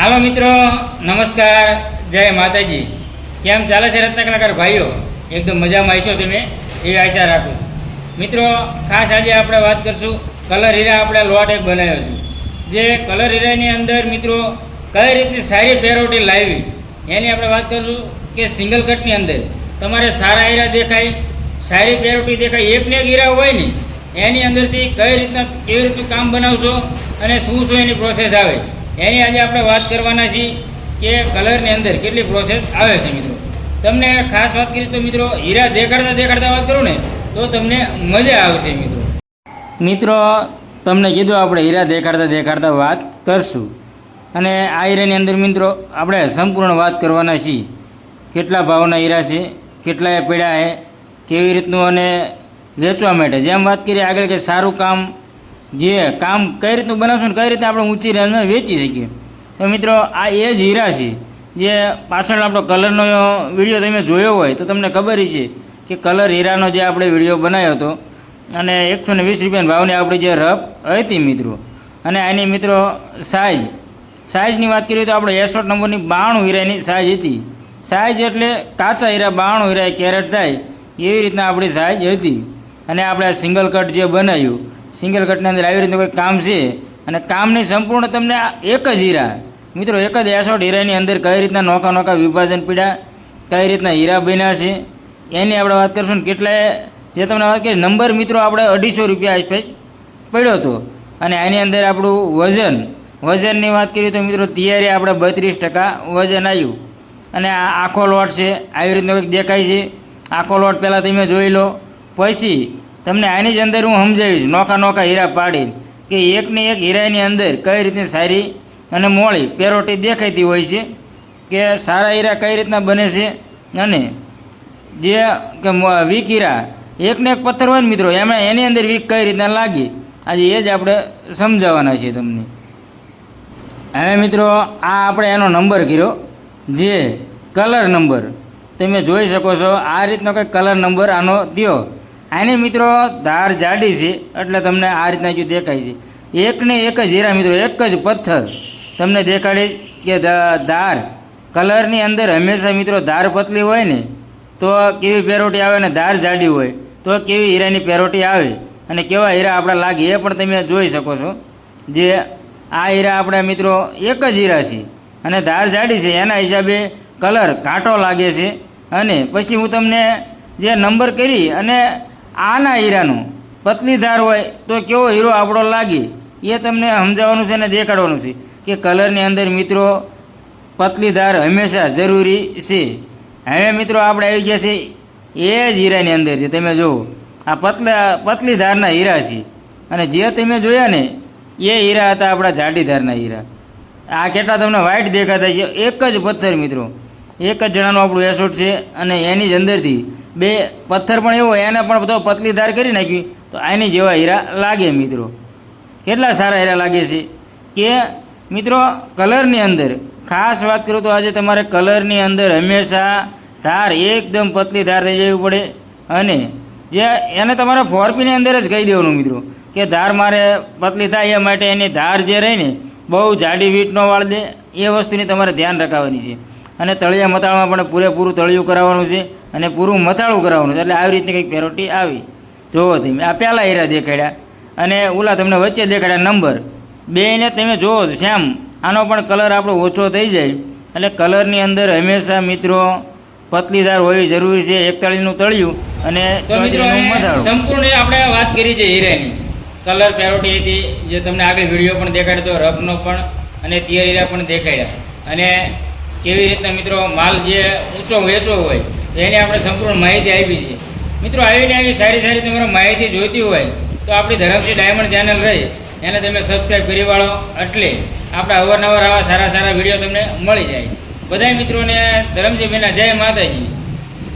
હાલો મિત્રો, નમસ્કાર, જય માતાજી. કેમ ચાલે છે રત્નકલાકાર ભાઈઓ? એકદમ મજામાં આવીશો તમે? એવી આશા રાખું મિત્રો, ખાસ આજે આપણે વાત કરશું કલર હીરા આપણે લોટ એક બનાવ્યો છે. જે કલર હીરાની અંદર મિત્રો, કઈ રીતની સારી પેરોટી લાવી? એની આપણે વાત કરશું કે સિંગલ કટની અંદર. તમારે સારા હીરા દેખાય, સારી પેરોટી દેખાય, એક ને એક હીરા હોય ને, એની અંદરથી કઈ રીતના, કેવી રીતનું કામ બનાવશો અને શું શું એની પ્રોસેસ આવે? એની આજે આપણે વાત કરવાના છીએ કે કલરની અંદર કેટલી પ્રોસેસ આવે છે મિત્રો. તમને ખાસ વાત કરીએ તો મિત્રો, હીરા દેખાડતા દેખાડતા વાત કરું ને, તો તમને મજા આવશે મિત્રો. મિત્રો, તમને કીધું આપણે હીરા દેખાડતા દેખાડતા વાત કરશું. અને આ હીરાની અંદર મિત્રો, આપણે સંપૂર્ણ વાત કરવાના છીએ. કેટલા ભાવના હીરા છે કેટલા એ પડ્યા છે, કેવી રીતનું અને વેચવા માટે. જેમ વાત કરીએ આગળ કે સારું કામ જે કામ કઈ રીતનું બનાવશું ને કઈ રીતે આપણે ઊંચી રેન્જમાં વેચી શકીએ. તો મિત્રો, આ એ જ હીરા છે જે પાછળ આપણો કલરનો વીડિયો તમે જોયો હોય તો તમને ખબર છે કે કલર હીરાનો જે આપણે વીડિયો બનાવ્યો હતો અને એકસો ને વીસ રૂપિયાના ભાવની આપણી જે રફ હતી મિત્રો. અને આની મિત્રો સાઇઝ સાઇઝની વાત કરીએ તો આપણે એસોટ નંબરની બાણું હીરાની સાઇઝ હતી. સાઇઝ એટલે કાચા હીરા બાણું હીરા કેરેટ થાય એવી રીતના આપણી સાઇઝ હતી. અને આપણે સિંગલ કટ જે બનાવ્યું સિંગલ કટની અંદર આવી રીતનું કોઈ કામ છે? અને કામની સંપૂર્ણ તમને એક જ હીરા. મિત્રો, એક જ એસોટ હીરાની અંદર કઈ રીતના નોકા નોકા વિભાજન પીડ્યા કઈ રીતના હીરા બન્યા છે? એની આપણે વાત કરીશું ને કેટલાય જે તમને વાત કરી, નંબર મિત્રો, આપણે અઢીસો રૂપિયા આસપાસ પડ્યો હતો. અને આની અંદર આપણું વજન, વજનની વાત કરીએ તો મિત્રો તૈયારી આપણે બત્રીસ ટકા વજન આવ્યું અને આ આખો લોટ છે, આવી રીતનો કંઈક દેખાય છે. આખો લોટ પહેલાં તમે જોઈ લો. પછી તમને આની જ અંદર હું સમજાવીશ, નોખા નોખા હીરા પાડી કે એકની એક હીરાની અંદર કઈ રીતની સારી અને મોળી પેરોટી દેખાતી હોય છે, કે સારા હીરા કઈ રીતના બને છે, અને જે કે વીક હીરા એકને એક પથ્થર હોય ને મિત્રો, એમણે એની અંદર વીક કઈ રીતના લાગી, આજે એ જ આપણે સમજાવવાના છે તમને. હવે મિત્રો, આ આપણે એનો નંબર કર્યો, જે કલર નંબર. તમે જોઈ શકો છો, આ રીતનો કંઈક કલર નંબર આનો થયો. આની મિત્રો ધાર જાડી છે, એટલે તમને આ રીતના જો દેખાય છે. એકને એક જ હીરા મિત્રો, એક જ પથ્થર. તમને દેખાડી કે ધાર. કલરની અંદર હંમેશા મિત્રો ધાર પતલી હોય ને, તો કેવી પેરોટી આવે ને ધાર જાડી હોય, તો કેવી હીરાની પેરોટી આવે. અને કેવા હીરા આપણા લાગે એ પણ તમે જોઈ શકો છો. જે આ હીરા આપણા મિત્રો એક જ હીરા છે. અને ધાર જાડી છે, એના હિસાબે કલર કાંટો લાગે છે. અને પછી હું તમને જે નંબર કરી અને આના હીરાનું. પતલી ધાર હોય તો કેવો હીરો આપણો લાગે? એ તમને સમજાવવાનું છે અને દેખાડવાનું છે કે કલરની અંદર મિત્રો પતલી ધાર હંમેશા જરૂરી છે. હવે મિત્રો આપણે આવી ગયા છે એ જ હીરાની અંદર છે તમે જુઓ. આ પતલા પતલી ધારના હીરા છે. અને જે તમે જોયા ને, એ હીરા હતા આપણા જાડી ધારના હીરા. આ કેટલા તમને વ્હાઇટ દેખાતા છે? એક જ પથ્થર મિત્રો. એક જ જણાનું આપણું એસોટ છે અને એની જ અંદરથી બે પથ્થર પણ એવો એને પણ બધો પતલી ધાર કરી નાખી તો આની જેવા હીરા લાગે મિત્રો. કેટલા સારા હીરા લાગે છે? કે મિત્રો, કલરની અંદર, ખાસ વાત કરું તો આજે તમારે કલરની અંદર હંમેશા ધાર એકદમ પતલી ધાર થઈ જવી પડે. અને જે એને તમારે ફોરપીની અંદર જ કહી દેવાનું મિત્રો, કે ધાર મારે પતલી થાય એ માટે એની ધાર જે રહી ને, બહુ જાડી વીટ ન વાળ દે, એ વસ્તુની તમારે ધ્યાન રખાવાની છે. અને તળિયા મતાળમાં પણ પૂરેપૂરું તળિયું કરાવવાનું છે. અને પૂરું મથાળું કરાવવાનું છે. એટલે આવી રીતની કંઈક પેરોટી આવી. જોવો તમે. આ પહેલાં હીરા દેખાડ્યા. અને ઓલા તમને વચ્ચે દેખાડ્યા નંબર. બેને તમે જોવો છો શ્યામ. આનો પણ કલર આપણો ઓછો થઈ જાય. એટલે કલરની અંદર હંમેશા મિત્રો પતલીદાર હોવી જરૂરી છે. એકતાળીનું તળિયું અને સંપૂર્ણ આપણે વાત કરી છે હીરાની. કલર પેરોટી હતી. જે તમને આગળ વીડિયો પણ દેખાડ્યો રફનો પણ અને તિયર હીરા પણ દેખાડ્યા. અને કેવી રીતના મિત્રો માલ જે ઊંચો વેચો હોય એની આપણે સંપૂર્ણ માહિતી આપી છે. મિત્રો આવીને આવી સારી સારી તમારે માહિતી જોઈતી હોય, તો આપણી ધરમસિંહ ડાયમંડ ચેનલ રહી. એને તમે સબસ્ક્રાઈબ કરી વાળો, એટલે આપણે અવારનવાર આવા સારા સારા વીડિયો તમને મળી જાય. બધા મિત્રોને ધરમસિંહભાઈના જય માતાજી.